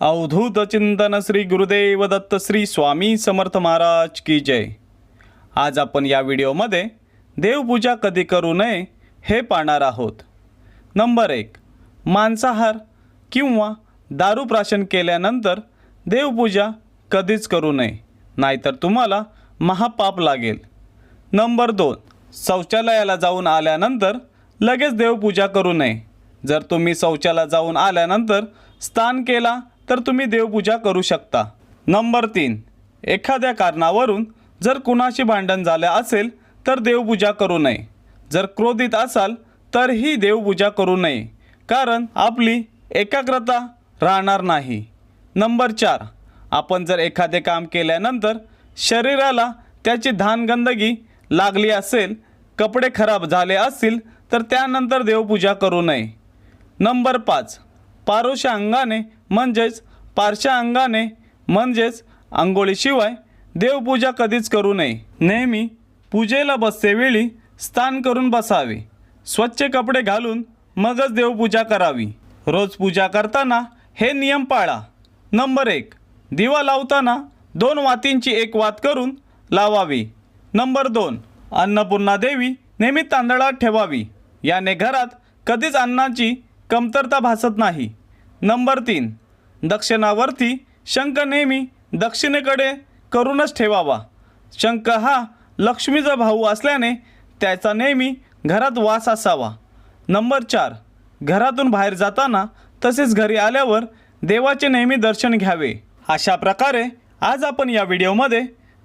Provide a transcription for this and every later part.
अवधूत चिंतन श्री गुरुदेव दत्त श्री स्वामी समर्थ महाराज की जय. आज आपण या व्हिडिओमध्ये देवपूजा कधी करू नये हे पाहणार आहोत. नंबर एक मांसाहार किंवा दारू प्राशन केल्यानंतर देवपूजा कधीच करू नये नाहीतर तुम्हाला महापाप लागेल. नंबर दोन शौचालयाला जाऊन आल्यानंतर लगेच देवपूजा करू नये. जर तुम्ही शौचाला जाऊन आल्यानंतर स्नान केला तर तुम्ही देवपूजा करू शकता. नंबर तीन. एखाद्या कारणावरून जर कुणाशी भांडण झालं असेल तर देवपूजा करू नये. जर क्रोधित असाल तरही देवपूजा करू नये. कारण आपली एकाग्रता राहणार नाही. नंबर चार. आपण जर एखादे काम केल्यानंतर शरीराला त्याची धानगंदगी लागली असेल कपडे खराब झाले असतील तर त्यानंतर देवपूजा करू नये. नंबर पाच. पारोशा अंगाने म्हणजेच पारशा अंगाने म्हणजेच आंघोळीशिवाय देवपूजा कधीच करू नये. नेहमी पूजेला बसतेवेळी स्नान करून बसावे. स्वच्छ कपडे घालून मगच देवपूजा करावी. रोज पूजा करताना हे नियम पाळा. नंबर एक दिवा लावताना दोन वातींची एक वात करून लावावी. नंबर दोन अन्नपूर्णा देवी नेहमी तांदळात ठेवावी. याने घरात कधीच अन्नाची कमतरता भासत नाही. नंबर तीन दक्षिणावरती शंख नेहमी दक्षिणेकडे करूनच ठेवावा. शंख हा लक्ष्मीचा भाऊ असल्याने त्याचा नेहमी घरात वास असावा. नंबर चार. घरातून बाहेर जाताना तसेच घरी आल्यावर देवाचे नेहमी दर्शन घ्यावे. अशा प्रकारे आज आपण या व्हिडिओमध्ये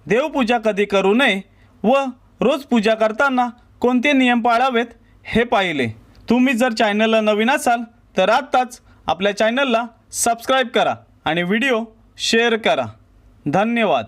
देवपूजा कधी करू नये व रोज पूजा करताना कोणते नियम पाळावेत हे पाहिले. तुम्ही जर चॅनलला नवीन असाल तर आत्ताच आपल्या चॅनलला सबस्क्राईब करा आणि व्हिडिओ शेअर करा. धन्यवाद.